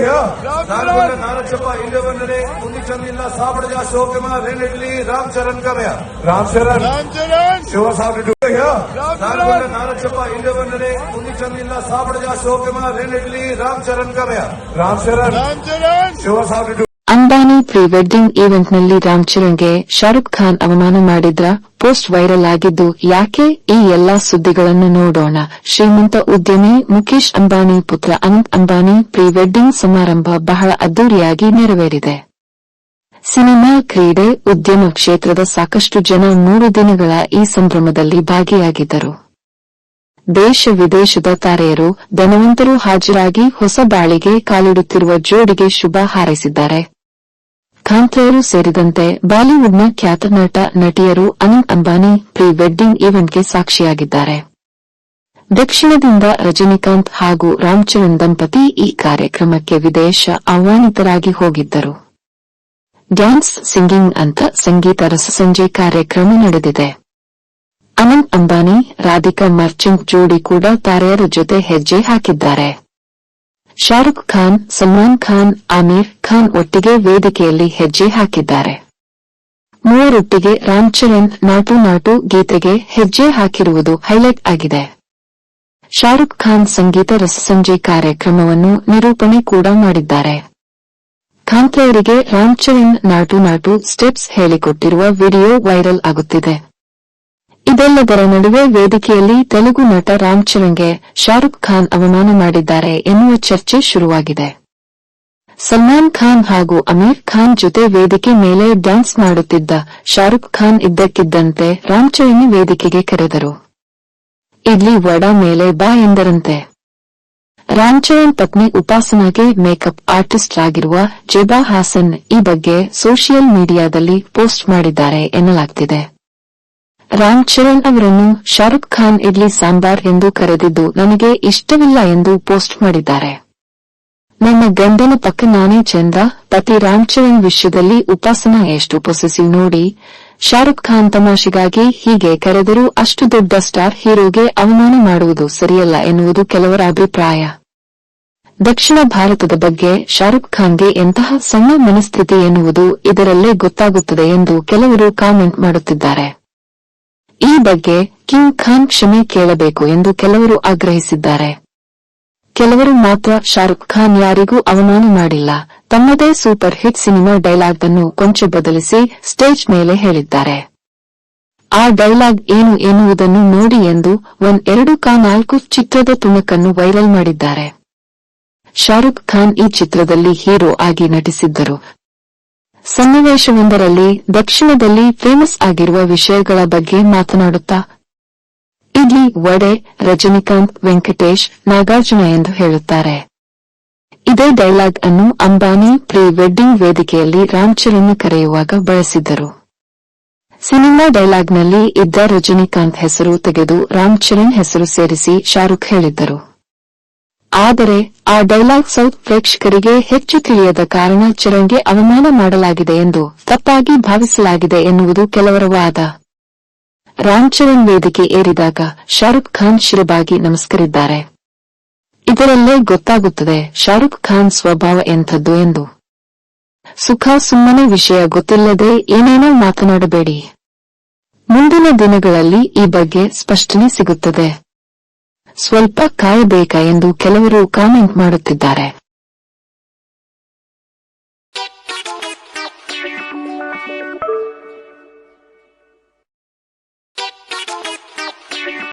ಅಯ್ಯೋ ನಾನು ನಾನಚ್ಚಪ್ಪ ಇಲ್ಲಿ ಬಂದರೆ ಮುಂದೆ ಚಂದಿಲ್ಲ ಸಾಪಡಜ ಶೋಕಮ ರೇಣಿಡ್ಲಿ ರಾಮ್ ಚರಣ್ ಕರೆಯ ರಾಮ್ ಚರಣ್ ಶಿವ ಸಾಪಡಿ ಅಯ್ಯೋ ನಾನು ನಾನಚ್ಚಪ್ಪ ಇಲ್ಲಿ ಬಂದರೆ ಮುಂದೆ ಚಂದಿಲ್ಲ ಸಾಪಡಜ ಶೋಕಮ ರೇಣಿಡ್ಲಿ ರಾಮ್ ಚರಣ್ ಕರೆಯ ರಾಮ್ ಚರಣ್ ಶಿವ ಸಾಪಡಿ ಪ್ರೀ ವೆಡ್ಡಿಂಗ್ ಈವೆಂಟ್ನಲ್ಲಿ ರಾಮ್ ಚರಣ್ಗೆ ಶಾರುಖ್ ಖಾನ್ ಅವಮಾನ ಮಾಡಿದ್ರ ಪೋಸ್ಟ್ ವೈರಲ್ ಆಗಿದ್ದು ಯಾಕೆ ಈ ಎಲ್ಲಾ ಸುದ್ದಿಗಳನ್ನು ನೋಡೋಣ. ಶ್ರೀಮಂತ ಉದ್ಯಮಿ ಮುಖೇಶ್ ಅಂಬಾನಿ ಪುತ್ರ ಅನಂತ್ ಅಂಬಾನಿ ಪ್ರೀ ವೆಡ್ಡಿಂಗ್ ಸಮಾರಂಭ ಬಹಳ ಅದ್ದೂರಿಯಾಗಿ ನೆರವೇರಿದೆ. ಸಿನಿಮಾ ಕ್ರೀಡೆ ಉದ್ಯಮ ಕ್ಷೇತ್ರದ ಸಾಕಷ್ಟು ಜನ ಮೂರು ದಿನಗಳ ಈ ಸಂಭ್ರಮದಲ್ಲಿ ಭಾಗಿಯಾಗಿದ್ದರು. ದೇಶ ವಿದೇಶದ ತಾರೆಯರು ಧನವಂತರು ಹಾಜರಾಗಿ ಹೊಸ ಬಾಳಿಗೆ ಕಾಲಿಡುತ್ತಿರುವ ಜೋಡಿಗೆ ಶುಭ ಹಾರೈಸಿದ್ದಾರೆ. ಕಾಂತೇಯರು ಸೇರಿದಂತೆ ಬಾಲಿವುಡ್ನ ಖ್ಯಾತ ನಟ, ನಟಿಯರು ಅನಿಲ್ ಅಂಬಾನಿ ಪ್ರೀ ವೆಡ್ಡಿಂಗ್ ಈವೆಂಟ್ಗೆ ಸಾಕ್ಷಿಯಾಗಿದ್ದಾರೆ. ದಕ್ಷಿಣದಿಂದ ರಜನಿಕಾಂತ್ ಹಾಗೂ ರಾಮ್ಚರಣ್ ದಂಪತಿ ಈ ಕಾರ್ಯಕ್ರಮಕ್ಕೆ ವಿದೇಶ ಆಹ್ವಾನಿತರಾಗಿ ಹೋಗಿದ್ದರು. ಡ್ಯಾನ್ಸ್, ಸಿಂಗಿಂಗ್ ಅಂತ ಸಂಗೀತ ರಸಸಂಜೆ ಕಾರ್ಯಕ್ರಮ ನಡೆದಿದೆ. ಅನಂತ್ ಅಂಬಾನಿ, ರಾಧಿಕಾ ಮರ್ಚೆಂಟ್ ಜೋಡಿ ಕೂಡ ತಾರೆಯರ ಜೊತೆ ಹೆಜ್ಜೆ ಹಾಕಿದ್ದಾರೆ. ಶಾರುಖ್ ಖಾನ್, ಸಲ್ಮಾನ್ ಖಾನ್, ಆಮಿರ್ ಖಾನ್ ಒಟ್ಟಿಗೆ ವೇದಿಕೆಯಲ್ಲಿ ಹೆಜ್ಜೆ ಹಾಕಿದ್ದಾರೆ. ಮೂವರೊಟ್ಟಿಗೆ ರಾಮ್ ಚರಣ್ ನಾಟು ನಾಟು ಗೀತೆಗೆ ಹೆಜ್ಜೆ ಹಾಕಿರುವುದು ಹೈಲೈಟ್ ಆಗಿದೆ. ಶಾರುಖ್ ಖಾನ್ ಸಂಗೀತ ರಸಸಂಜೆ ಕಾರ್ಯಕ್ರಮವನ್ನು ನಿರೂಪಣೆ ಕೂಡ ಮಾಡಿದ್ದಾರೆ. ಕಾಂತ್ರೆಯವರಿಗೆ ರಾಮ್ ಚರಣ್ ನಾಟು ನಾಟು ಸ್ಟೆಪ್ಸ್ ಹೇಳಿಕೊಟ್ಟಿರುವ ವಿಡಿಯೋ ವೈರಲ್ ಆಗುತ್ತಿದೆ. ಇದೆಲ್ಲದರ ನಡುವೆ ವೇದಿಕೆಯಲ್ಲಿ ತೆಲುಗು ನಟ ರಾಮ್ ಚರಣ್ಗೆ ಶಾರುಖ್ ಖಾನ್ ಅವಮಾನ ಮಾಡಿದ್ದಾರೆ ಎನ್ನುವ ಚರ್ಚೆ ಶುರುವಾಗಿದೆ. ಸಲ್ಮಾನ್ ಖಾನ್ ಹಾಗೂ ಅಮೀರ್ ಖಾನ್ ಜೊತೆ ವೇದಿಕೆ ಮೇಲೆ ಡ್ಯಾನ್ಸ್ ಮಾಡುತ್ತಿದ್ದ ಶಾರುಖ್ ಖಾನ್ ಇದ್ದಕ್ಕಿದ್ದಂತೆ ರಾಮ್ ಚರಣ್ ವೇದಿಕೆಗೆ ಕರೆದರು. ಇಲ್ಲಿ ವಡ ಮೇಲೆ ಬಾ ಎಂದರಂತೆ. ರಾಮ್ ಚರಣ್ ಪತ್ನಿ ಉಪಾಸನಾಗೆ ಮೇಕಪ್ ಆರ್ಟಿಸ್ಟ್ ಆಗಿರುವ ಜೆಬಾ ಹಾಸನ್ ಈ ಬಗ್ಗೆ ಸೋಷಿಯಲ್ ಮೀಡಿಯಾದಲ್ಲಿ ಪೋಸ್ಟ್ ಮಾಡಿದ್ದಾರೆ ಎನ್ನಲಾಗ್ತಿದೆ. ರಾಮ್ ಚರಣ್ ಅವರನ್ನು ಶಾರುಖ್ ಖಾನ್ ಇಡ್ಲಿ ಸಾಂಬಾರ್ ಎಂದು ಕರೆದಿದ್ದು ನನಗೆ ಇಷ್ಟವಿಲ್ಲ ಎಂದು ಪೋಸ್ಟ್ ಮಾಡಿದ್ದಾರೆ. ನನ್ನ ಗಂಡನ ಪಕ್ಕ ನಾನೇ ಚಂದ, ಪತಿ ರಾಮ್ ಚರಣ್ ವಿಷಯದಲ್ಲಿ ಉಪಾಸನ ಎಷ್ಟು ಪೊಸೆಸಿವ್ ನೋಡಿ, ಶಾರುಖ್ ಖಾನ್ ತಮಾಷೆಗಾಗಿ ಹೀಗೆ ಕರೆದರೂ ಅಷ್ಟು ದೊಡ್ಡ ಸ್ಟಾರ್ ಹೀರೋಗೆ ಅವಮಾನ ಮಾಡುವುದು ಸರಿಯಲ್ಲ ಎನ್ನುವುದು ಕೆಲವರ ಅಭಿಪ್ರಾಯ. ದಕ್ಷಿಣ ಭಾರತದ ಬಗ್ಗೆ ಶಾರುಖ್ ಖಾನ್ಗೆ ಎಂತಹ ಸಣ್ಣ ಮನಸ್ಥಿತಿ ಎನ್ನುವುದು ಇದರಲ್ಲೇ ಗೊತ್ತಾಗುತ್ತದೆ ಎಂದು ಕೆಲವರು ಕಾಮೆಂಟ್ ಮಾಡುತ್ತಿದ್ದಾರೆ. ಈ ಬಗ್ಗೆ ಕಿಂಗ್ ಖಾನ್ ಕ್ಷಮೆ ಕೇಳಬೇಕು ಎಂದು ಕೆಲವರು ಆಗ್ರಹಿಸಿದ್ದಾರೆ. ಕೆಲವರು ಮಾತ್ರ ಶಾರುಖ್ ಖಾನ್ ಯಾರಿಗೂ ಅವಮಾನ ಮಾಡಿಲ್ಲ. ತಮ್ಮದೇ ಸೂಪರ್ ಹಿಟ್ ಸಿನಿಮಾ ಡೈಲಾಗ್ ಅನ್ನು ಕೊಂಚ ಬದಲಿಸಿ ಸ್ಟೇಜ್ ಮೇಲೆ ಹೇಳಿದ್ದಾರೆ. ಆ ಡೈಲಾಗ್ ಏನು ಎನ್ನುವುದನ್ನು ನೋಡಿ ಎಂದು ಒನ್ ಎರಡು ಕಾ ನಾಲ್ಕು ಚಿತ್ರದ ತುಣುಕನ್ನು ವೈರಲ್ ಮಾಡಿದ್ದಾರೆ. ಶಾರುಖ್ ಖಾನ್ ಈ ಚಿತ್ರದಲ್ಲಿ ಹೀರೋ ಆಗಿ ನಟಿಸಿದ್ದರು. ಸನ್ನಿವೇಶವೊಂದರಲ್ಲಿ ದಕ್ಷಿಣದಲ್ಲಿ ಫೇಮಸ್ ಆಗಿರುವ ವಿಷಯಗಳ ಬಗ್ಗೆ ಮಾತನಾಡುತ್ತಾ, ಇಲ್ಲಿ ವಡೆ, ರಜನಿಕಾಂತ್, ವೆಂಕಟೇಶ್, ನಾಗಾರ್ಜುನ ಎಂದು ಹೇಳುತ್ತಾರೆ. ಇದೇ ಡೈಲಾಗ್ ಅನ್ನು ಅಂಬಾನಿ ಪ್ರೀ ವೆಡ್ಡಿಂಗ್ ವೇದಿಕೆಯಲ್ಲಿ ರಾಮ್ ಚರಣ್ ಕರೆಯುವಾಗ ಬಳಸಿದ್ದರು. ಸಿನಿಮಾ ಡೈಲಾಗ್ನಲ್ಲಿ ಇದ್ದ ರಜನಿಕಾಂತ್ ಹೆಸರು ತೆಗೆದು ರಾಮ್ ಚರಣ್ ಹೆಸರು ಸೇರಿಸಿ ಶಾರುಖ್ ಹೇಳಿದ್ದರು. ಆದರೆ, ಆ ಡೈಲಾಗ್ ಸೌತ್ ಪ್ರೇಕ್ಷಕರಿಗೆ ಹೆಚ್ಚು ತಿಳಿಯದ ಕಾರಣ ಚರಣ್ಗೆ ಅವಮಾನ ಮಾಡಲಾಗಿದೆ ಎಂದು ತಪ್ಪಾಗಿ ಭಾವಿಸಲಾಗಿದೆ ಎನ್ನುವುದು ಕೆಲವರ ವಾದ ರಾಮ್ ಚರಣ್ ವೇದಿಕೆ ಏರಿದಾಗ ಶಾರುಖ್ ಖಾನ್ ಶಿರಬಾಗಿ ನಮಸ್ಕರಿದ್ದಾರೆ. ಇದರಲ್ಲೇ ಗೊತ್ತಾಗುತ್ತದೆ ಶಾರುಖ್ ಖಾನ್ ಸ್ವಭಾವ ಎಂಥದ್ದು ಎಂದು. ಸುಖ ಸುಮ್ಮನೆ ವಿಷಯ ಗೊತ್ತಿಲ್ಲದೆ ಏನೇನೋ ಮಾತನಾಡಬೇಡಿ. ಮುಂದಿನ ದಿನಗಳಲ್ಲಿ ಈ ಬಗ್ಗೆ ಸ್ಪಷ್ಟನೆ ಸಿಗುತ್ತದೆ. ಸ್ವಲ್ಪ ಕಾಯಬೇಕಾ ಎಂದು ಕೆಲವರು ಕಾಮೆಂಟ್ ಮಾಡುತ್ತಿದ್ದಾರೆ.